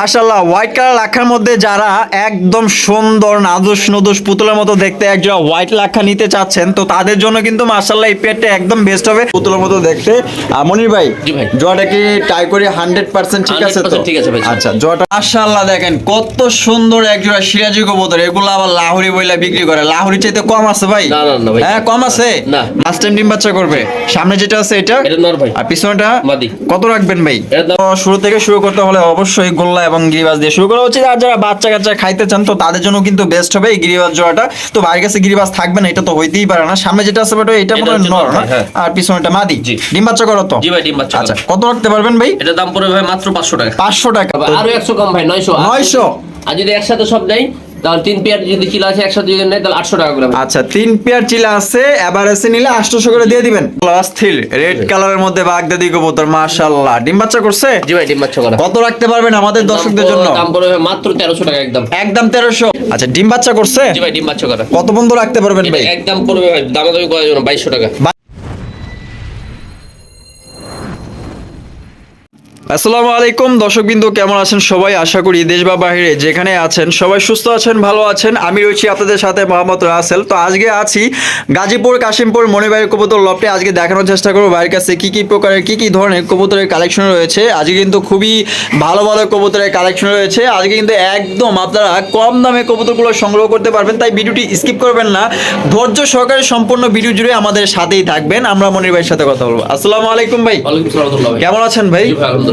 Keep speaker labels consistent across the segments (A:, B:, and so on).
A: মাশাল্লাহ white colour লাখার মধ্যে যারা একদম সুন্দর নাদুস নদুস পুতুলের মতো দেখতে একজন হোয়াইট লাখা নিতে চাচ্ছেন তো তাদের জন্য কিন্তু মাশাল্লাহ এই পেটটা একদম বেস্ট হবে। পুতুলের মতো দেখতে। আর মনির ভাই জোয়াটা কি টাই করে হান্ড্রেড পার্সেন্ট ঠিক আছে তো?
B: ঠিক আছে ভাই।
A: আচ্ছা জোয়াটা মাশাল্লাহ দেখেন কত সুন্দর একজোড়া সিরাজি কবুতর এগুলো আবার লাহুরি বইলা বিক্রি করে। লাহুরি চাইতে কম আছে ভাই। হ্যাঁ কম আছে?
B: না।
A: লাস্ট টাইম ডিম বাচ্চা করবে। সামনে যেটা আছে এটা? আর পিছনটা কত রাখবেন ভাই? তো শুরু থেকে শুরু করতে হলে অবশ্যই গোল্লা এবং গিরিবাজ দিয়ে শুরু করা উচিত। আর যারা বাচ্চা কাচ্চা খাইতে চান তো তাদের জন্য কিন্তু বেস্ট হবে এই গিরিবাজ জোড়াটা। তো ভাইয়ের কাছে গিরিবাজ থাকবে না এটা তো হইতেই পারে না। সামনে যেটা আছে বেটা এটা মনে নর না?
B: হ্যাঁ।
A: আর পিছনেটা মাদি।
B: জি।
A: ডিম বাচ্চা করো তো।
B: জি ভাই ডিম বাচ্চা
A: আচ্ছা কত রাখতে পারবেন ভাই?
B: এটা দাম পড়বে ভাই মাত্র পাঁচশো টাকা।
A: পাঁচশো টাকা।
B: আর আরও একশো কম ভাই নয়শো।
A: 900
B: আর যদি একসাথে সব দেয় তাহলে তিন পেয়ার যদি চিলা আছে একসাথে যদি নেয় তাহলে আটশো টাকা করে
A: আচ্ছা তিন পেয়ার চিলা আছে এবার নিলে আটশোশো করে দিয়ে দিবেন। অস্থির রেড কালারের মধ্যে বাগদাদি কবুতর মাশাল্লাহ ডিম বাচ্চা করছে?
B: জি ভাই ডিম বাচ্চা করা।
A: কত রাখতে পারবেন আমাদের দর্শকদের জন্য?
B: দাম পড়বে মাত্র তেরোশো টাকা একদম।
A: একদম তেরোশো। আচ্ছা ডিম বাচ্চা করছে?
B: জি ভাই ডিম বাচ্চা করা।
A: কত বন্ধু রাখতে পারবেন ভাই?
B: একদম পড়বে ভাই দামাদামি করার জন্য বাইশশো টাকা।
A: আসসালামু আলাইকুম দর্শক বিন্দু কেমন আছেন সবাই? আশা করি দেশ বা বাইরে যেখানে আছেন সবাই সুস্থ আছেন ভালো আছেন। আমি রয়েছি আপনাদের সাথে মোহাম্মদ রাসেল। তো আজকে আছি গাজীপুর কাশিমপুর মনিবাইয়ের কবুতর লপটে আজকে দেখানোর চেষ্টা করব ভাইয়ের কাছে কী কী প্রকারের কী কী ধরনের কবুতরের কালেকশন রয়েছে। আজকে কিন্তু খুবই ভালো ভালো কবুতরের কালেকশন রয়েছে। আজকে কিন্তু একদম আপনারা কম দামে কবুতরগুলো সংগ্রহ করতে পারবেন। তাই ভিডিওটি স্কিপ করবেন না। ধৈর্য সহকারে সম্পূর্ণ ভিডিও জুড়ে আমাদের সাথেই থাকবেন। আমরা মনির ভাইয়ের সাথে কথা বলব। আসসালামু আলাইকুম ভাই। কেমন আছেন ভাই?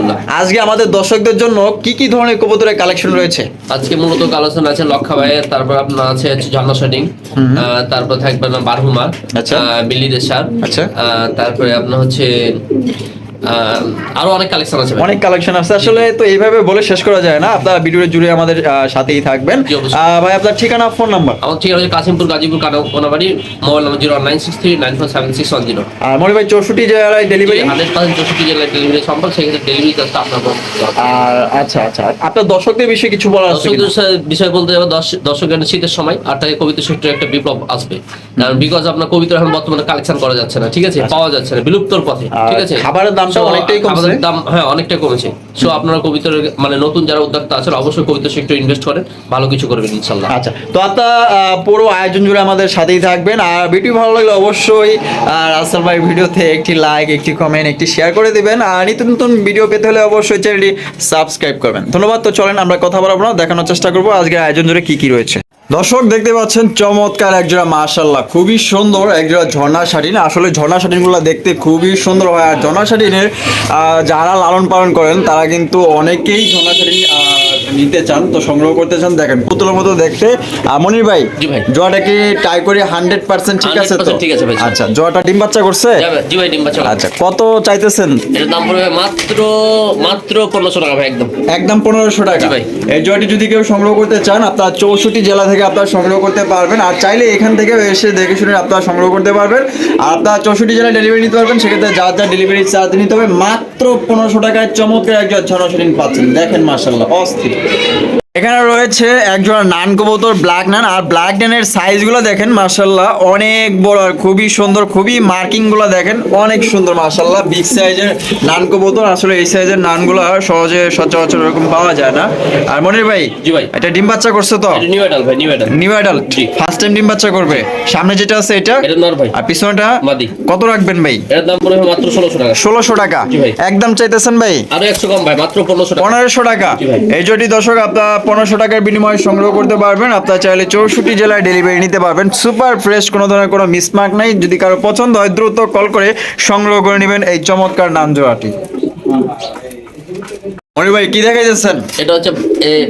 B: আলহামদুলিল্লাহ
A: আজকে আমাদের দর্শকদের জন্য কি কি ধরনের কবুতরের কালেকশন রয়েছে
B: আজকে মূলত কালেকশন আছে লক্ষা ভাইয়ের তারপর আপনার আছে জন্ম ঝর্ণা শার্টিং তারপর থাকবে আপনার বারহুমা
A: আচ্ছা।
B: বিল্লি রেশার
A: আচ্ছা।
B: তারপরে আপনার হচ্ছে আরও অনেক কালেকশন আছে
A: অনেক কালেকশন আছে। আসলে তো এইভাবে বলে শেষ করা যায় না। আপনারা ভিডিও জুড়ে আমাদের সাথেই থাকবেন। ভাই আপনার ঠিকানা ফোন নাম্বার
B: আমার ঠিকানা হচ্ছে কাশিমপুর গাজীপুর কানা Konabari mobile number zero nine six three nine four seven six one zero.
A: আর মনে ভাই চৌষট্টি জেলায় ডেলিভারি
B: হান্ড্রেড পার্সেন্ট চৌষট্টি জেলায় ডেলিভারি সম্ভব সেক্ষেত্রে ডেলিভারি চার্জটা আপনার।
A: আর আচ্ছা আচ্ছা। আপনার দর্শকদের বিষয়ে কিছু বলার আছে
B: বিষয় বলতে যাবে দর্শ- দর্শকের শীতের সময় আর তাই কবিতা সেক্টরে একটা বিপ্লব আসবে। কারণ বিকজ আপনার কবিতা এখন বর্তমানে কালেকশন করা যাচ্ছে না ঠিক আছে? পাওয়া যাচ্ছে না বিলুপ্তর পথে
A: আচ্ছা।
B: ঠিক আছে?
A: খাবারের দামটা
B: So,
A: অনেকটাই কমছে।
B: খাবারের দাম হ্যাঁ অনেকটাই কমেছে। সো আপনারা কবিতার মানে নতুন যারা উদ্যোক্তা আছেন অবশ্যই কবিতা সেক্টর ইনভেস্ট করেন ভালো কিছু করবেন ইনশাল্লাহ
A: আচ্ছা তো আপনার পুরো আয়োজন জুড়ে আমাদের সাথেই থাকবেন। আর ভিডিও ভালো লাগলে অবশ্যই রাসেল ভাই ভিডিওতে একটি লাইক একটি কমেন্ট একটি শেয়ার করে দিবেন। আর নিত্য নতুন ভিডিও পেতে হলে অবশ্যই চ্যানেলটি সাবস্ক্রাইব করবেন। ধন্যবাদ। তো চলেন আমরা কথা বলব না দেখানোর চেষ্টা করব। আজকে আয়োজন জুড়ে কি কি রয়েছে? দর্শক, দেখতে পাচ্ছেন, চমৎকার একজোড়া মাশাল্লাহ খুবই সুন্দর একজোড়া ঝর্ণা শাটিন আসলে ঝর্ণা শাটিনগুলো দেখতে খুবই সুন্দর হয়। আর ঝর্ণা শাটিনের যারা লালন পালন করেন, তারা কিন্তু অনেকেই ঝর্ণা শাড়ি নিতে চান তো সংগ্রহ করতে চান দেখেন পুতুলের মতো দেখতে। মনির ভাই
B: জি ভাই।
A: জোয়াটা কি টাই করে হান্ড্রেড পার্সেন্ট ঠিক আছে তো?
B: ঠিক আছে ভাই।
A: আচ্ছা জোয়াটা ডিম বাচ্চা করছে?
B: জি ভাই ডিম বাচ্চা
A: আচ্ছা কত চাইতেছেন?
B: এটার দাম পড়বে মাত্র মাত্র পনেরোশো টাকা ভাই একদম।
A: একদম পনেরোশো টাকা।
B: ভাই।
A: এই জয়টি যদি কেউ সংগ্রহ করতে চান আপনার চৌষট্টি জেলা থেকে আপনারা সংগ্রহ করতে পারবেন। আর চাইলে এখান থেকে এসে দেখে শুনে আপনারা সংগ্রহ করতে পারবেন। আর আপনার চৌষট্টি জেলায় ডেলিভারি নিতে পারবেন সেক্ষেত্রে যা যা ডেলিভারি চার্জ নিতে হবে মাত্র পনেরোশো টাকায় চমৎকার একজন ছড়াশরিন পাচ্ছেন। দেখেন মার্শাল্লাহ অস্থির। Thank you. এখানে রয়েছে একজোড়া নান কবুতর ব্ল্যাক নান। আর ব্ল্যাক নানের সাইজগুলো দেখেন মার্শাল্লাহ অনেক বড় আর খুবই সুন্দর খুবই মার্কিংগুলো দেখেন অনেক সুন্দর মার্শাল্লাহ বিগ সাইজের নান কবুতর আসলে এই সাইজের নানগুলো সহজে সচরাচর এরকম পাওয়া যায় না। আর মনির ভাই
B: জি ভাই।
A: এটা ডিম বাচ্চা করছে তো?
B: নিউ অ্যাডাল ভাই new adult
A: new adult. First time ডিম বাচ্চা করবে। সামনে যেটা আছে এটা?
B: এটা নর ভাই।
A: আর পিছনটা?
B: মাদি।
A: কত রাখবেন ভাই?
B: এটার দাম পড়বে মাত্র ষোলোশো টাকা।
A: ষোলোশো টাকা।
B: জি ভাই।
A: একদম চাইতেছেন ভাই?
B: আরও একশো কম ভাই মাত্র পনেরোশো টাকা।
A: পনেরোশো টাকা।
B: জি ভাই।
A: এই জটি দর্শক আপনার পনেরোশো টাকার বিনিময়ে সংগ্রহ করতে পারবেন। আপনার চাইলে চৌষট্টি জেলায় ডেলিভারি নিতে পারবেন। সুপার ফ্রেশ কোনো ধরনের কোনো মিসমার্ক নেই। যদি কারও পছন্দ হয় দ্রুত কল করে সংগ্রহ করে নেবেন এই চমৎকার নাম জোড়াটি মনির ভাই কি দেখাইতেছেন?
B: এটা হচ্ছে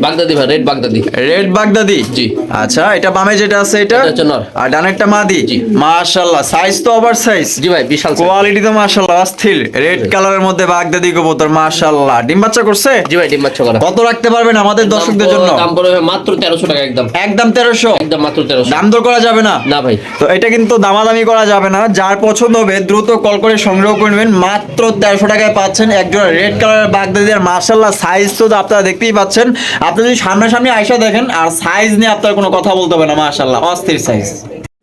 B: বাগদাদি ভাই রেড বাগদাদি।
A: Red Baghdadi?
B: জি।
A: আচ্ছা এটা বামে যেটা আছে এটা?
B: এটা হচ্ছে নর।
A: আর ডানেরটা মাদি?
B: জি।
A: মাশাআল্লাহ সাইজ তো ওভার সাইজ
B: জি ভাই বিশাল
A: কোয়ালিটি তো মাশাআল্লাহ অস্থির। রেড কালারের মধ্যে বাগদাদি কবুতর মাশাআল্লাহ ডিম বাচ্চা করছে?
B: জি ভাই ডিম বাচ্চা করা।
A: কত রাখতে পারবেন আমাদের দর্শকদের জন্য?
B: দাম পড়বে মাত্র তেরোশো টাকা একদম।
A: একদম তেরোশো?
B: একদম মাত্র তেরোশো।
A: দাম দর করা যাবে না?
B: না ভাই।
A: তো এটা কিন্তু দামাদামি করা যাবে না। যার পছন্দ হবে দ্রুত কল করে সংগ্রহ করবেন মাত্র তেরোশো টাকায় পাচ্ছেন একজন রেড কালারের বাগদাদি। আর মার্শাল্লাহ সাইজ তো আপনারা দেখতেই পাচ্ছেন। আপনি যদি সামনাসামনি আইসা দেখেন আর সাইজ নিয়ে আপনার কোনো কথা বলতে হবে না মার্শাল্লাহ অস্থির সাইজ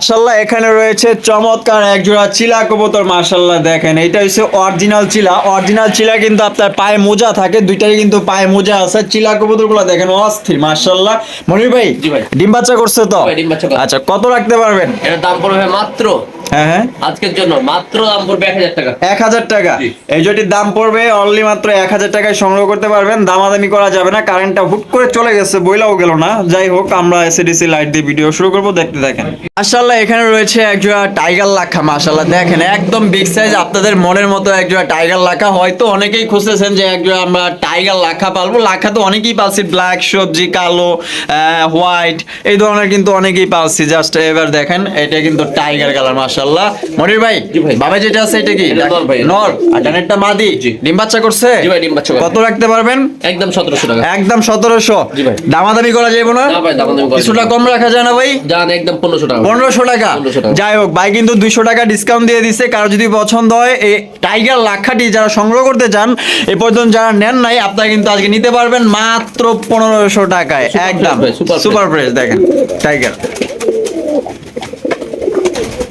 A: মাশাল্লাহ এখানে রয়েছে চমৎকার এক জোড়া চিলা কবুতর মাশাল্লাহ দেখেন এটা হচ্ছে অরিজিনাল চিলা। অরিজিনাল চিলা কিন্তু আপনার পায়ে মোজা থাকে দুইটারই কিন্তু পায়ে মোজা আছে। চিলা কবুতরগুলো দেখেন অস্থির মাশাল্লাহ মনির ভাই ডিম বাচ্চা করছে তো। আচ্ছা কত রাখতে পারবেন?
B: এটার দাম পড়বে মাত্র
A: হ্যাঁ হ্যাঁ।
B: আজকের জন্য মাত্র দাম পড়বে এক হাজার টাকা।
A: এক হাজার টাকা। এই জটির দাম পড়বে অনলি মাত্র এক হাজার টাকায় সংগ্রহ করতে পারবেন। দামাদামি করা যাবে না। কারেন্টটা হুট করে চলে গেছে বইলাও গেল না। যাই হোক আমরা লাইট দিয়ে ভিডিও শুরু করব। দেখতে এখানে রয়েছে এক জোড়া টাইগার লাখা দেখেন একদম বিগ সাইজ আপনাদের মনের মতো একজোড়া টাইগার লাখা হয়তো অনেকেই খুঁজতেছেন যে একজোড়া আমরা টাইগার লাখা পালবো। লাখা তো অনেকেই পালছি ব্ল্যাক সবজি কালো হোয়াইট এই ধরনের কিন্তু অনেকেই পালছি। জাস্ট এবার দেখেন এটা কিন্তু টাইগার কালার মনির ভাই বাবা যেটা আছে এটা কি?
B: নর
A: আর ডানেরটা মাদি। ডিম বাচ্চা করছে?
B: জি ভাই, ডিম বাচ্চা
A: কত রাখতে পারবেন?
B: একদম সতেরোশো টাকা।
A: একদম সতেরোশো।
B: জি ভাই।
A: দামাদামি করা যাবে না?
B: না ভাই, দামাদামি করা
A: কিছুটা কম রাখা যায় না ভাই?
B: যান একদম পনেরোশো টাকা। 1500 টাকা।
A: যাই হোক ভাই কিন্তু দুইশো টাকা ডিসকাউন্ট দিয়ে দিছে। কারও যদি পছন্দ হয় এই টাইগার লাখাটি যারা সংগ্রহ করতে চান এ পর্যন্ত যারা নেন নাই আপনারা কিন্তু আজকে নিতে পারবেন মাত্র পনেরোশো টাকায়। একদম। সুপার ফ্রেশ দেখেন টাইগার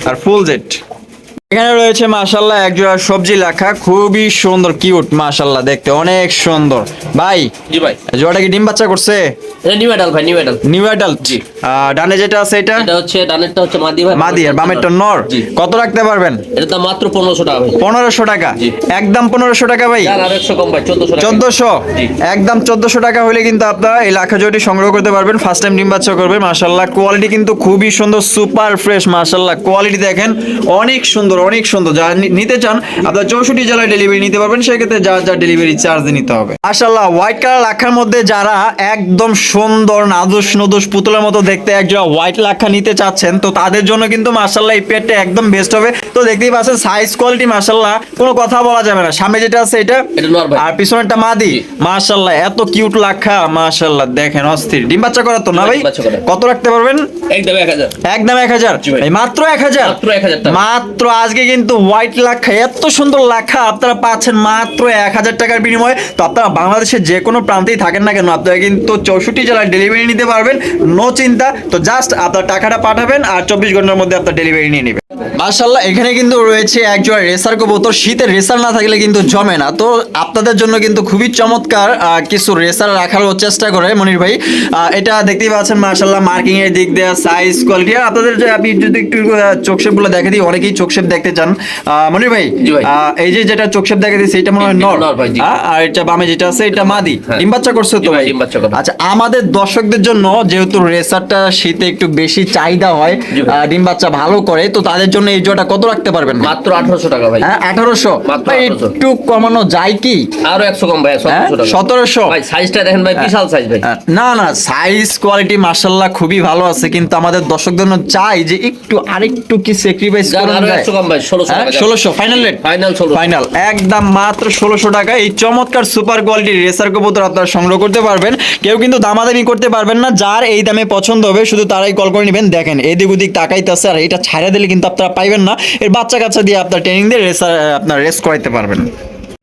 A: আর ফুল জেট। এখানে রয়েছে মাশাল্লাহ এক জোড়া সবজি লেখা খুবই সুন্দর কিউট মাশাল্লাহ দেখতে অনেক সুন্দর। ভাই
B: জি ভাই।
A: জোড়াটা কি ডিম বাচ্চা করছে?
B: এটা নিউ অ্যাডাল ভাই নিউ অ্যাডাল
A: নিউ অ্যাডাল্ট
B: জি।
A: ডানে যেটা আছে এটা?
B: এটা হচ্ছে ডানেরটা হচ্ছে মাদি ভাই
A: মাদি আর বামেরটা নর। কত রাখতে পারবেন?
B: এটা দাম মাত্র পনেরোশো টাকা ভাই।
A: পনেরোশো টাকা।
B: জি।
A: একদম পনেরোশো টাকা ভাই?
B: আর একশো কম ভাই চোদ্দশো টাকা।
A: চোদ্দশো?
B: জি।
A: একদম চোদ্দশো টাকা হলে কিন্তু আপনারা এই লাখা জয়টি সংগ্রহ করতে পারবেন। ফার্স্ট টাইম ডিম বাচ্চা করবে মার্শাল্লাহ কোয়ালিটি কিন্তু খুবই সুন্দর সুপার ফ্রেশ মার্শাল্লাহ কোয়ালিটি দেখেন অনেক সুন্দর। অনেক সুন্দর। নি- নিতে চান আপনারা চৌষট্টি জেলায় ডেলিভারি নিতে পারবেন সেক্ষেত্রে যা যা ডেলিভারি চার্জ নিতে হবে। মার্শাল্লাহ হোয়াইট কালার লাখার মধ্যে যারা একদম সুন্দর নাদুস নদুস পুতুলের মতো দেখতে একজোড়া হোয়াইট লাখা নিতে চাচ্ছেন তো তাদের জন্য কিন্তু মার্শাল্লাহ এই পেটটা একদম বেস্ট হবে। তো দেখতেই পাচ্ছেন সাইজ কোয়ালিটি মার্শাল্লাহ কোনো কথা বলা যাবে না। সামনে যেটা আছে এটা আর পিছনেরটা মাদি।
B: জি।
A: মাশাআল্লাহ এত কিউট লাখা মাশাআল্লাহ দেখেন অস্থির। ডিম বাচ্চা করা তো না ভাই। কত রাখতে পারবেন?
B: একদম এক হাজার।
A: একদম এক হাজার? মাত্র এক হাজার?
B: মাত্র 1000 টাকা।
A: মাত্র আজকে কিন্তু হোয়াইট লাখা, এত সুন্দর লাখা আপনারা পাচ্ছেন মাত্র এক হাজার টাকার বিনিময়ে। তো আপনারা বাংলাদেশের যে কোনো প্রান্তেই থাকেন না কেন, আপনারা কিন্তু চৌষট্টি জেলায় ডেলিভারি নিতে পারবেন নো চিন্তা। তো জাস্ট আপনার টাকাটা পাঠাবেন আর চব্বিশ ঘণ্টার মধ্যে আপনার ডেলিভারি নিয়ে নেবেন। মার্শাল্লাহ এখানে কিন্তু রয়েছে একজন রেসার কবুতর। শীতের রেসার না থাকলে কিন্তু জমে না। তো আপনাদের জন্য কিন্তু খুবই চমৎকার কিছু রেসার রাখার চেষ্টা করে মনির ভাই। এটা দেখতেই পাচ্ছেন মার্শাল্লাহ মার্কিং এর দিক দিয়ে সাইজ কোয়ালিটি আপনাদের আপনি যদি একটু চোখগুলো দেখে দিই, অনেকেই চোখ শেপ দেখতে চান। মনির ভাই এই যে যেটা চোখ শেপ দেখে দিচ্ছে এটা মনে হয় নর। আর এটা বামে যেটা আছে এটা মাদি।
B: হ্যাঁ।
A: ডিম বাচ্চা করছে তো
B: ভাই।
A: আচ্ছা আমাদের দর্শকদের জন্য যেহেতু রেসারটা শীতে একটু বেশি চাহিদা হয় ডিম বাচ্চা ভালো করে তো তাদের জন্য এই জোড়া কত রাখতে পারবেন
B: মাত্র আঠারোশো টাকা ভাই।
A: হ্যাঁ আঠারোশো।
B: মাত্র
A: একটু কমানো যায় কি?
B: আরও একশো কম ভাই
A: হ্যাঁ
B: সতেরোশো। ভাই সাইজটা দেখেন ভাই বিশাল সাইজ ভাই।
A: না না সাইজ কোয়ালিটি মার্শাল্লাহ খুবই ভালো আছে কিন্তু আমাদের দর্শকদের জন্য চাই যে একটু আরেকটু কি স্যাক্রিফাইস করা
B: আরও
A: যায়
B: কম ভাই ষোলোশো
A: হ্যাঁ ষোলোশো ফাইনাল রেট
B: ফাইনাল
A: ফাইনাল একদম মাত্র ষোলোশো টাকা এই চমৎকার সুপার কোয়ালিটির রেসার কবুতর আপনারা সংগ্রহ করতে পারবেন। কেউ কিন্তু দামাদামি করতে পারবেন না যার এই দামে পছন্দ হবে শুধু তারাই কল করে নেবেন। দেখেন এদিক ওদিক তাকাইতেছে আর এটা ছাড়া দিলে কিন্তু আপনারা পাইবেন না। এর বাচ্চা কাচ্চা দিয়ে আপনার ট্রেনিং দিয়ে রেসার আপনার রেস করাইতে পারবেন।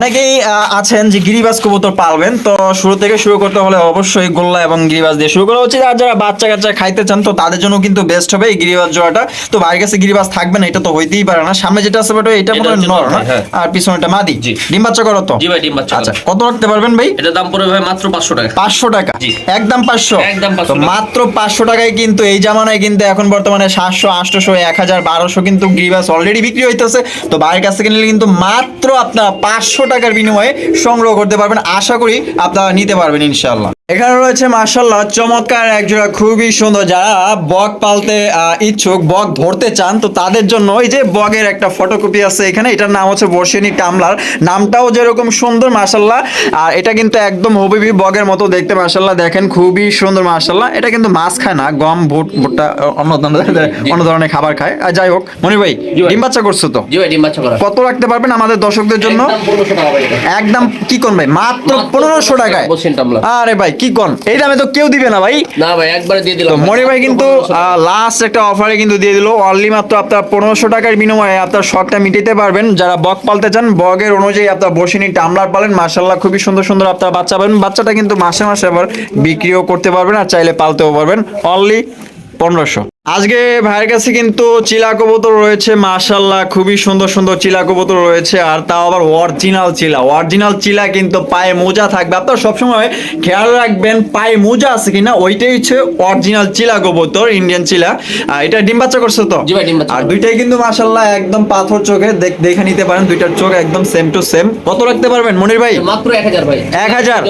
A: অনেকেই আছেন যে গিরিবাজ কবুতর পালবেন। তো শুরু থেকে শুরু করতে হলে অবশ্যই গোল্লা এবং গিরিবাজ দিয়ে শুরু করা উচিত। আর যারা বাচ্চা কাচ্চা খাইতে চান তো তাদের জন্য কিন্তু বেস্ট হবে এই গিরিবাজ জোড়াটা। তো ভাইয়ের কাছে গিরিবাজ থাকবে না এটা তো হইতেই পারে না। সামনে যেটা আছে বাট এটা মনে নর না?
B: হ্যাঁ।
A: আর পিছনেটা মাদি।
B: জি।
A: ডিম বাচ্চা করো তো?
B: জি ভাই ডিম বাচ্চা
A: আচ্ছা কত রাখতে পারবেন ভাই?
B: এটার দাম পড়বে ভাই মাত্র পাঁচশো টাকা।
A: পাঁচশো টাকা?
B: জি।
A: একদম পাঁচশো?
B: একদম 500
A: তো মাত্র পাঁচশো টাকায় কিন্তু এই জামানায় কিন্তু এখন বর্তমানে সাতশো আটশোশো এক হাজার বারোশো কিন্তু গিরিবাস অলরেডি বিক্রি হইতেছে। তো বাইরের কাছ থেকে নিলে কিন্তু মাত্র আপনার পাঁচশো টাকার বিনিময়ে সংগ্রহ করতে পারবেন। আশা করি আপনারা নিতে পারবেন ইনশাল্লাহ এখানে রয়েছে মার্শাল্লাহ চমৎকার একজোড়া খুবই সুন্দর। যারা বক পালতে ইচ্ছুক বক ধরতে চান তো তাদের জন্য এই যে বগের একটা ফটোকপি আছে এখানে এটার নাম হচ্ছে বর্ষিনী টামলার। নামটাও যেরকম সুন্দর মার্শাল্লাহ আর এটা কিন্তু একদম হবিবি বগের মতো দেখতে মার্শাল্লাহ দেখেন খুবই সুন্দর মার্শাল্লাহ এটা কিন্তু মাছ খায় না গম ভুট ভুট্টা অন্য ধরনের অন্য ধরনের খাবার খায়। আর যাই হোক মনি
B: ভাই
A: ডিম বাচ্চা করছ তো? কত রাখতে পারবেন আমাদের দর্শকদের জন্য?
B: একদম
A: কি ভাই মাত্র পনেরোশো টাকায়। আরে ভাই কি কন? এই দামে তো কেউ দিবে না ভাই।
B: না ভাই একবার দিয়ে দিলাম।
A: মনি ভাই কিন্তু
B: 1500
A: লাস্ট একটা অফারে কিন্তু দিয়ে দিল। অনলি মাত্র আপনার পনেরোশো টাকার বিনিময়ে আপনার শখটা মিটাতে পারবেন। যারা বক পালতে চান বগের অনুযায়ী আপনার বসিনি টামলার পালেন। মার্শাল্লাহ খুবই সুন্দর সুন্দর আপনার বাচ্চা পাবেন। বাচ্চাটা কিন্তু মাসে মাসে আবার বিক্রিও করতে পারবেন আর চাইলে পালতেও পারবেন। অনলি পনেরোশো। আজকে ভাইয়ের কাছে কিন্তু চিলা কবুতর রয়েছে মাশাল্লাহ খুবই সুন্দর সুন্দর চিলা কবুতর রয়েছে আর তাও আবার অরিজিনাল চিলা। অরিজিনাল চিলা কিন্তু পায়ে মোজা থাকবে। আপনারা সবসময় খেয়াল রাখবেন পায়ে মোজা আছে কিনা ওইটাই হচ্ছে অরিজিনাল চিলা কবুতর ইন্ডিয়ান চিলা। আর এটা ডিম বাচ্চা করছে তো? আর দুইটাই কিন্তু মাশাল্লাহ একদম পাথর চোখে দেখ- নিতে পারেন দুইটার চোখ একদম সেম টু সেম কত রাখতে পারবেন মনির ভাই?
B: মাত্র এক হাজার ভাই।
A: এক হাজার?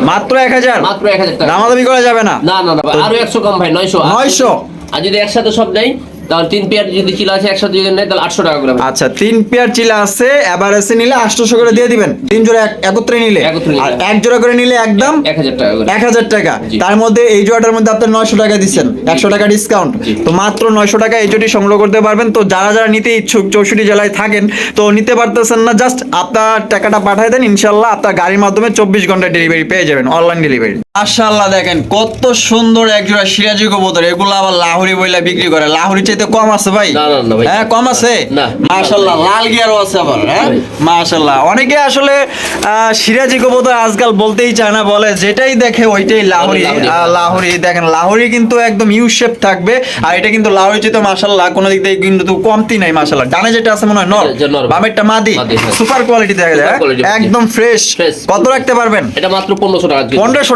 A: মাত্র এক হাজার?
B: মাত্র এক হাজার
A: দামাদামি করা যাবে না।
B: না না আরও একশো কম ভাই নয়শো।
A: 900
B: আর যদি একসাথে সব নেই তাহলে তিন পেয়ার যদি চিলা আছে একসাথে যদি নেয় তাহলে আটশো টাকা করে
A: আচ্ছা তিন পেয়ার চিলা আছে এভারেজে নিলে আটশোশো করে দিয়ে দিবেন। তিন জোড়া একত্রে নিলে। আর এক জোড়া করে নিলে একদম
B: এক হাজার টাকা
A: এক হাজার টাকা। তার মধ্যে এই জোড়াটার মধ্যে আপনার নয়শো টাকা দিচ্ছেন। একশো টাকা ডিসকাউন্ট তো মাত্র নয়শো টাকা এই জোটি সংগ্রহ করতে পারবেন। তো যারা যারা নিতে ইচ্ছুক চৌষট্টি জেলায় থাকেন তো নিতে পারতেছেন না জাস্ট আপনার টাকাটা পাঠাই দেন। ইনশাল্লাহ আপনার গাড়ির মাধ্যমে চব্বিশ ঘণ্টা ডেলিভারি পেয়ে যাবেন অনলাইন ডেলিভারি মাশাল্লাহ দেখেন কত সুন্দর এক জোড়া সিরাজি কবুতর। এগুলো আবার লাহুরি বইলা বিক্রি করে। লাহুরি চাইতে কম আছে ভাই। হ্যাঁ কম আছে? মাশাল্লাহ লাল গিয়ারও আছে আবার হ্যাঁ? মাশাল্লাহ। অনেকে আসলে সিরাজি কবুতর আজকাল বলতেই চায় না বলে যেটাই দেখে ওইটাই লাহোরি।
B: লাহোরি।
A: দেখেন লাহোরি কিন্তু একদম ইউ শেপ থাকবে আর এটা কিন্তু লাহোরি মাশাল্লাহ কোনো দিক থেকে কিন্তু কমতি নাই মাশাল্লাহ। ডানে যেটা আছে মনে হয় নর? বামেরটা মাদি।
B: হ্যাঁ।
A: সুপার কোয়ালিটি দেখা যায় হ্যাঁ? একদম ফ্রেশ কত রাখতে পারবেন?
B: এটা মাত্র পনেরোশো টাকা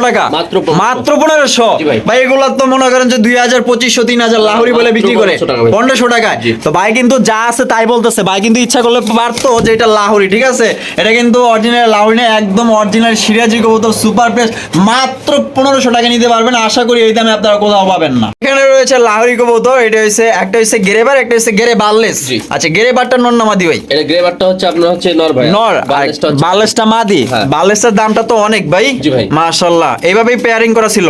A: টাকা?
B: মাত্র 1500
A: পনেরোশো?
B: ভাই।
A: এগুলো তো মনে করেন যে দুই হাজার পঁচিশশো তিন হাজার লাহোরি বলে বিক্রি করে।
B: 1500 টাকা ভাই।
A: পনেরোশো টাকায় তো ভাই কিন্তু যা আছে তাই বলতেছে। ভাই কিন্তু ইচ্ছা করলে পারতো যে এটা লাহোরি ঠিক আছে? এটা কিন্তু অরিজিনাল লাহোরি না একদম অরিজিনাল সিরাজি কবুতর সুপার প্রেস মাত্র পনেরোশো টাকা নিতে পারবেন। আশা করি এই দামে আপনারা কোথাও পাবেন না। এখানে রয়েছে লাহোরি কবুতর এটা হচ্ছে একটা হচ্ছে গেরেবার একটা হচ্ছে গেরে বার্লেস। আচ্ছা গেরেবারটা নর নামাদি ভাই?
B: এটা গ্রেভারটা হচ্ছে আপনার হচ্ছে নর ভাই।
A: নর বার্লেসটা মাদি?
B: হ্যাঁ।
A: বার্লেসের দামটা তো অনেক ভাই। মাশাল্লাহ। এইভাবেই পেয়ারিং করা ছিল।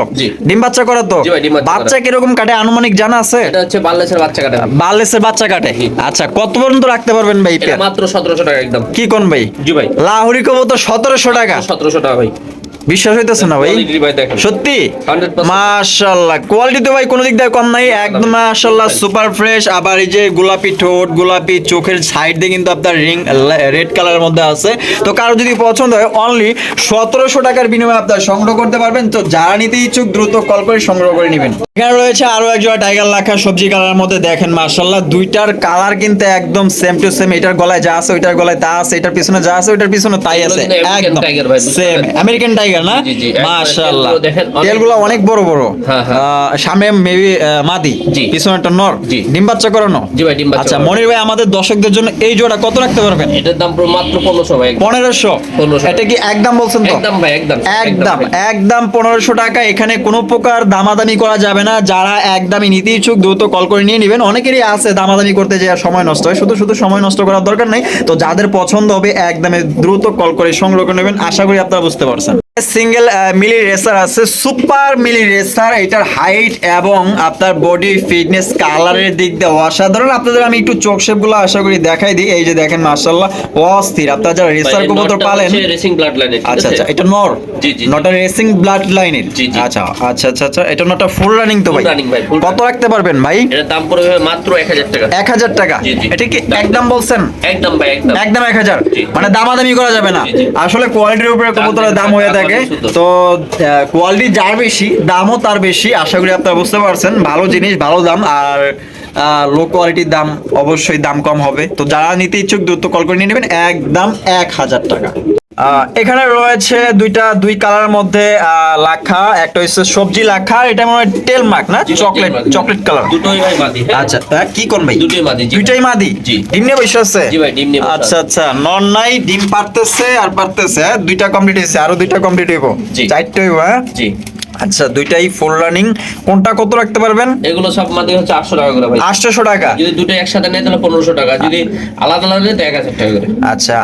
A: ডিম বাচ্চা করা তো?
B: বাচ্চা করা।
A: বাচ্চা কীরকম কাটে? আনুমানিক জানা আছে?
B: এটা হচ্ছে বাংলাদেশের বাচ্চা কাটা
A: বার্লেসের বাচ্চা কাটে? আচ্ছা কত পর্যন্ত রাখতে পারবেন ভাই
B: মাত্র সতেরোশো টাকা একদম।
A: কি কোন ভাই?
B: জি ভাই।
A: লাহোরি কবুতর সতেরোশো টাকা।
B: সতেরোশো টাকা ভাই।
A: বিশ্বাস হইতেছে না ভাই? সত্যি?
B: 100%
A: মাশাল্লাহ। কোয়ালিটি তো ভাই কোনো দিক দিয়ে কম নাই। একদম। মাশাল্লাহ সুপার ফ্রেশ আবার এই যে গোলাপি ঠোঁট গোলাপি চোখের সাইড দিয়ে কিন্তু আপনার রিং রেড কালারের মধ্যে আছে। তো কারও যদি পছন্দ হয় অনলি সতেরোশো টাকার বিনিময়ে আপনার সংগ্রহ করতে পারবেন। তো যারা নিতে ইচ্ছুক দ্রুত কল করে সংগ্রহ করে নেবেন। এখানে রয়েছে আরও একজোড়া টাইগার লাখা সবজি কালার মধ্যে দেখেন মাশাল্লাহ দুইটার কালার কিন্তু একদম সেম টু সেম এটার গলায় যা আছে ওইটার গলায় তা আছে এটার পিছনে যা আছে ওইটার পিছনে তাই আছে। একদম সেম আমেরিকান টাইগার না? মাশাল্লাহ
B: তেলগুলো অনেক
A: বড় বড়।
B: হ্যাঁ, হ্যাঁ।
A: সামনে মেবি মাদি। পিছনে একটা নর। ডিম বাচ্চা করানো?
B: জি ভাই, ডিম বাচ্চা
A: আচ্ছা মনির ভাই আমাদের দর্শকদের জন্য এই জোড়া কত রাখতে পারবেন?
B: এটার দাম মাত্র পনেরোশো ভাই
A: পনেরোশো।
B: 1500
A: এটা কি একদম বলছেন তো?
B: একদম ভাই একদম।
A: একদম একদম পনেরোশো টাকা। এখানে কোনো প্রকার দামাদামি করা যাবে না, যারা একদমই নীতি ইচ্ছুক দ্রুত কল করে নিয়ে নেবেন। অনেকেরই আছে দামাদামি করতে যে সময় নষ্ট হয়। শুধু শুধু সময় নষ্ট করার দরকার নেই। তো যাদের পছন্দ হবে একদমে দ্রুত কল করে সংগ্রহ করে নেবেন। আশা করি আপনারা বুঝতে পারছেন। সিঙ্গেল মিলি রেসার আছে সুপার মিলি রেসার এটার হাইট এবং আপনার বডি ফিটনেস কালারের দিক দিয়ে অসাধারণ। আপনাদের আমি একটু চোখ শেপগুলো আশা করি দেখাই দিই। এই যে দেখেন মার্শাল্লাহ অস্থির। আপনারা যারা রেসার কবুতর পালেন
B: রেসিং ব্লাড লাইনের
A: আচ্ছা আচ্ছা এটা নর। নটা রেসিং ব্লাড লাইনের। আচ্ছা আচ্ছা আচ্ছা আচ্ছা এটা নটা ফুল রানিং তো ভাই। কত রাখতে পারবেন ভাই?
B: দাম পড়বে মাত্র এক হাজার টাকা।
A: এক হাজার টাকা?
B: জি, জি।
A: এটা কি একদম বলছেন?
B: একদম ভাই একদম।
A: মানে দামাদামি করা যাবে না। আসলে কোয়ালিটির উপরে কবুতরের দাম হয়ে থাকে
B: সুন্দর।
A: তো কোয়ালিটি যার বেশি দামও তার বেশি আশা করি আপনারা বুঝতে পারছেন। ভালো জিনিস ভালো দাম আর লো কোয়ালিটির দাম অবশ্যই দাম কম হবে। তো যারা নিতে ইচ্ছুক দ্রুত কল করে নিয়ে নেবেন। একদম এক হাজার টাকা। এখানে রয়েছে দুইটা দুই কালার মধ্যে লাখা একটা হচ্ছে সবজি লাখা এটা মনে হয় টেল মার্ক না? চকলেট চকলেট কালার
B: দুটোই ভাই মাদি হ্যাঁ?
A: আচ্ছা তা কি কোন ভাই?
B: দুটোই মাদি জি।
A: দুইটাই মাদি?
B: জি।
A: ডিম নিয়ে বসে আছে?
B: জি ভাই, ডিম নিয়ে
A: আচ্ছা আচ্ছা নন নাই ডিম পারতেছে আর পারতেছে হ্যাঁ? দুইটা কমপ্লিট হয়েছে আরও দুইটা কমপ্লিট হইব।
B: জি।
A: চারটে হইব হ্যাঁ?
B: জি।
A: আচ্ছা দুইটাই ফুল রানিং কোনটা কত রাখতে পারবেন?
B: এগুলো সব মাদি হচ্ছে আটশো টাকা করে ভাই।
A: আটশোশো টাকা।
B: যদি দুটো একসাথে নেয় তাহলে পনেরোশো টাকা। যদি আলাদা আলাদা নেয় তো এক হাজার টাকা করে।
A: আচ্ছা।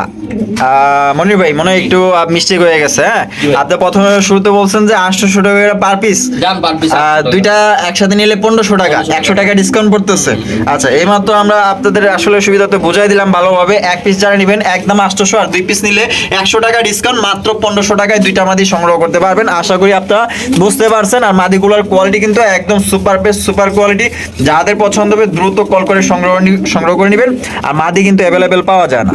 A: মনির ভাই মনে হয় একটু মিস্টেক হয়ে গেছে হ্যাঁ? আপনি প্রথমে শুরুতে বলছেন যে আটশোশো টাকা পার পিস
B: দাম পার পিস
A: দুইটা একসাথে নিলে পনেরোশো টাকা
B: 1500
A: একশো টাকা। ডিসকাউন্ট পড়তেছে। আচ্ছা এইমাত্র আমরা আপনাদের আসলে সুবিধাতে বুঝাই দিলাম ভালোভাবে। এক পিস যারা নেবেন একদম আটশোশো আর দুই পিস নিলে একশো টাকা ডিসকাউন্ট মাত্র পনেরোশো টাকায় দুইটা মাদি সংগ্রহ করতে পারবেন। আশা করি আপনারা বুঝতে পারছেন? আর মাদিগুলোর কোয়ালিটি কিন্তু একদম সুপার বেস্ট সুপার কোয়ালিটি যাদের পছন্দ হবে দ্রুত কল করে সংগ্রহ সংগ্রহ করে নেবেন। আর মাদি কিন্তু অ্যাভেলেবেল পাওয়া যায় না।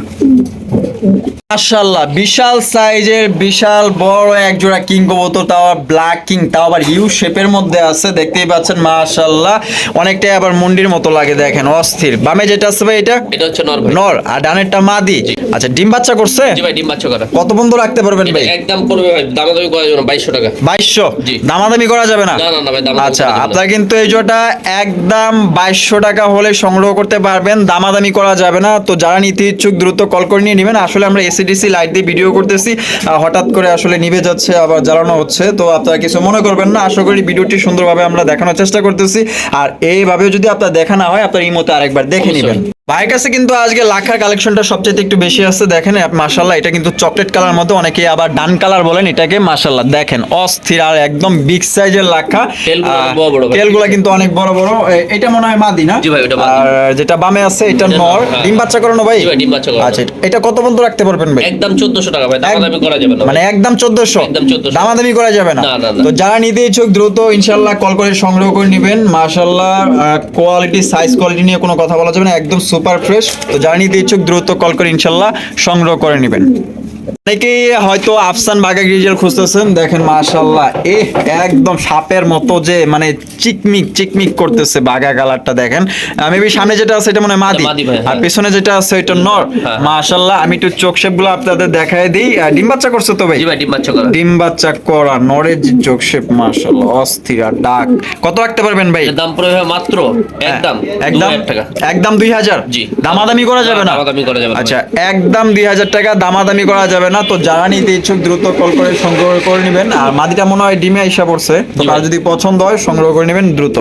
A: মাশাআল্লাহ বিশাল সাইজের বিশাল বড় এক জোড়া কিং কবুতর তাও আবার ব্ল্যাক কিং তাও আবার ইউ শেপের মধ্যে আছে দেখতেই পাচ্ছেন মাশাআল্লাহ। অনেকটাই আবার মুন্ডির মতো লাগে দেখেন অস্থির। বামে যেটা আছে ভাই এটা?
B: এটা হচ্ছে নর
A: নর আর ডানেরটা মাদি। আচ্ছা ডিম বাচ্চা করছে?
B: জি ভাই ডিম বাচ্চা করা।
A: কত বন্ধু রাখতে পারবেন ভাই?
B: একদম করবে ভাই দামাদামি করার জন্য বাইশশো টাকা।
A: বাইশশো?
B: জি।
A: দামাদামি করা যাবে না?
B: না না না ভাই দামাদামি
A: আচ্ছা
B: করা যাবে না।
A: আপনার কিন্তু এই জোটা একদম বাইশশো টাকা হলে সংগ্রহ করতে পারবেন দামাদামি করা যাবে না। তো যারা নিতে ইচ্ছুক দ্রুত কল করে নিয়ে নেবেন। আসলে আমরা এসিডিসি লাইট দিয়ে ভিডিও করতেছি হঠাৎ করে আসলে নিভে যাচ্ছে আবার জ্বালানো হচ্ছে। তো আপনারা কিছু মনে করবেন না আশা করি ভিডিওটি সুন্দরভাবে আমরা দেখানোর চেষ্টা করতেছি। আর এইভাবে যদি আপনার দেখানো হয় আপনার এই মতো আরেকবার দেখে নেবেন। ভাইয়ের কাছে কিন্তু আজকে লাখার কালেকশনটা সবচেয়ে একটু বেশি আছে দেখেন মাশাল্লাহ এটা কিন্তু চকলেট কালার মতো অনেকে আবার ডান কালার বলেন এটাকে মাশাল্লাহ দেখেন অস্থির আর একদম বিগ সাইজের লাখা।
B: তেলগুলো
A: কিন্তু অনেক বড় বড়। এটা মনে হয় মাদি না। আর যেটা বামে আছে এটা নর।
B: হ্যাঁ।
A: ডিম বাচ্চা করানো ভাই?
B: ভাই, ডিম বাচ্চা
A: আচ্ছা এটা কত বন্ধু রাখতে পারবেন ভাই?
B: একদম চোদ্দশো টাকা ভাই দামাদামি করা যাবে না
A: মানে একদম চোদ্দশো?
B: একদম 1400
A: দামাদামি করা যাবে না। তো যারা নিতে ইচ্ছুক দ্রুত ইনশাল্লাহ কল করে সংগ্রহ করে নেবেন। মাশাল্লাহ কোয়ালিটি সাইজ কোয়ালিটি নিয়ে কোনো কথা বলা যাবে না একদম সুপার ফ্রেশ তো যারা নিতে ইচ্ছুক দ্রুত কল করে ইনশাল্লাহ সংগ্রহ করে নেবেন। অনেকেই হয়তো আফসান বাগা গ্রিজেল খুঁজতেছেন? দেখেন মাশাল্লাহ এ একদম সাপের মতো যে মানে চিকমিক চিকমিক করতেছে বাগা কালারটা দেখেন। মেবি সামনে যেটা আছে এটা মনে হয় মাদি।
B: ভাই,
A: আর
B: হ্যাঁ।
A: পেছনে যেটা আছে এটা নর।
B: হ্যাঁ।
A: মাশাল্লাহ আমি একটু চোখ শেপগুলো আপনাদের দেখাই দিই। ডিম বাচ্চা করছে তো ভাই?
B: ডিম বাচ্চা করা।
A: ডিম বাচ্চা করা নরের যে চোখ শেপ মাশাল্লাহ অস্থির আর ডাক। কত রাখতে পারবেন ভাই?
B: দাম মাত্র একদম
A: একদম
B: টাকা।
A: একদম দুই হাজার?
B: জি।
A: দামাদামি করা যাবে না?
B: দামাদামি করা যাবে না।
A: আচ্ছা একদম দুই হাজার টাকা দামাদামি করা যাবে না তো যারা নিতে ইচ্ছুক দ্রুত কল করে সংগ্রহ করে নেবেন। আর মাদিটা মনে হয় ডিমে আইসা পড়ছে তো যদি পছন্দ হয় সংগ্রহ করে নেবেন দ্রুত।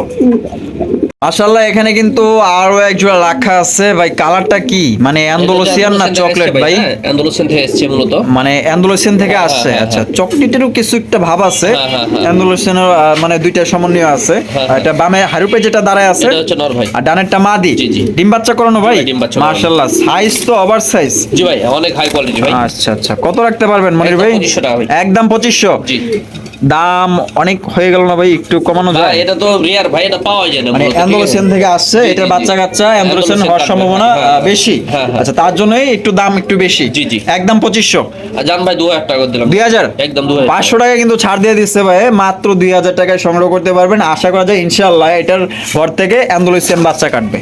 A: মাশাল্লাহ এখানে কিন্তু আরও এক জোড়া রাখা আছে। ভাই কালারটা কি? মানে অ্যান্ডোলোসিয়ান না চকলেট ভাই?
B: থেকে আসছে হ্যাঁ, আন্দোলন থেকে এসছে মূলত।
A: মানে অ্যান্ডোলোসিয়ান থেকে আসছে?
B: হ্যাঁ,
A: আচ্ছা
B: হ্যাঁ।
A: চকলেটেরও কিছু একটা ভাব আছে।
B: হ্যাঁ, হ্যাঁ, হ্যাঁ।
A: অ্যান্ডোলোসিয়ানের মানে দুইটা সমন্বয় আছে।
B: হ্যাঁ,
A: এটা বামে হারুপে যেটা দাঁড়ায় আছে
B: এটা হচ্ছে নর ভাই।
A: আর ডানেরটা মাদি। ডিম বাচ্চা করানো ভাই? মাশাআল্লাহ সাইজ তো ওভার সাইজ
B: জি ভাই অনেক হাই কোয়ালিটি ভাই।
A: আচ্ছা আচ্ছা। কত রাখতে পারবেন মনির
B: একদম
A: ভাই?
B: 2500।
A: একদম পঁচিশশো।
B: জি।
A: দাম অনেক হয়ে গেল না ভাই? একটু কমানো যায়?
B: এটা তো রিয়ার ভাই এটা পাওয়া যায় না
A: মানে অ্যান্ডোলোসিয়ান থেকে আসছে
B: এটা
A: বাচ্চা কাচ্চা অ্যান্ডোলোসিয়ান হওয়ার সম্ভাবনা
B: হ্যাঁ,
A: বেশি?
B: হ্যাঁ, হ্যাঁ।
A: আচ্ছা তার জন্যই একটু দাম একটু বেশি।
B: জি, জি।
A: একদম পঁচিশশো।
B: আর জান ভাই দু হাজার টাকা করে দিলাম।
A: দুই হাজার
B: একদম দু হাজার
A: পাঁচশো টাকা কিন্তু ছাড় দিয়ে দিচ্ছে ভাই মাত্র দুই হাজার টাকায় সংগ্রহ করতে পারবেন। আশা করা যায় ইনশাল্লাহ এটার ঘর থেকে অ্যান্ডোলোসিয়ান বাচ্চা কাটবে।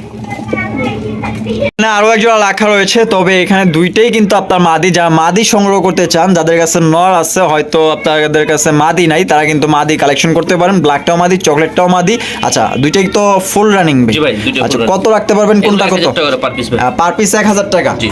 A: এখানে আরও একজোড়া রাখা রয়েছে তবে এখানে দুইটাই কিন্তু আপনার মাদি যারা মাদি সংগ্রহ করতে চান যাদের কাছে নর আছে হয়তো আপনাদের কাছে মাদি নাই তারা কিন্তু মাদি কালেকশন করতে পারেন ব্ল্যাকটাও মাদি চকলেটটাও মাদি। আচ্ছা দুইটাই তো ফুল রানিং আচ্ছা কত রাখতে পারবেন কোনটা কত?
B: পার পিস
A: এক হাজার টাকা?
B: জি।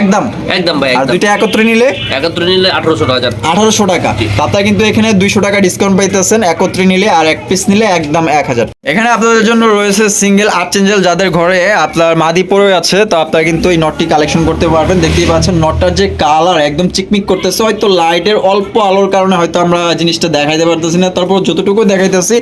A: একদম?
B: একদম ভাই
A: আর দুইটা একত্রে নিলে?
B: একাত্তর নিলে আঠারোশো টাকা
A: আঠারোশো টাকা। আপনারা কিন্তু এখানে দুইশো টাকা ডিসকাউন্ট পাইতেছেন একত্রে নিলে আর এক পিস নিলে একদম এক হাজার। এখানে আপনাদের জন্য রয়েছে সিঙ্গেল আর্চেঞ্জেল যাদের ঘরে আপনার মাদি পড়ে আছে তো আপনারা কিন্তু এই নটটি কালেকশন করতে পারবেন। দেখতেই পাচ্ছেন নটটার যে কালার একদম চিকমিক করতেছে হয়তো লাইটের অল্প আলোর কারণে হয়তো আমরা জিনিসটা দেখাইতে পারতেছি না। তারপর যতটুকু দেখাইতেছি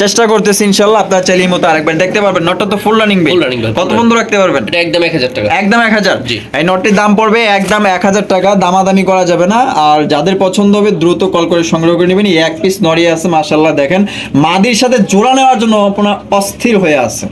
A: চেষ্টা করতেছি ইনশাল্লাহ আপনারা চাইলে এই মতো আরেকবার দেখতে পারবেন। নটটা তো ফুল রানিং
B: ভাই,
A: কত বন্ধু রাখতে পারবেন?
B: একদম এক হাজার টাকা।
A: একদম এক হাজার। এই নোটটির দাম পড়বে একদম এক হাজার টাকা দামাদামি করা যাবে না। আর যাদের পছন্দ হবে দ্রুত কল করে সংগ্রহ করে নেবেন। এই এক পিস নড়িয়ে আছে মাসাল্লাহ দেখেন। মাদির সাথে জোড়া নেওয়ার জন্য আপনার অস্থির হয়ে আছে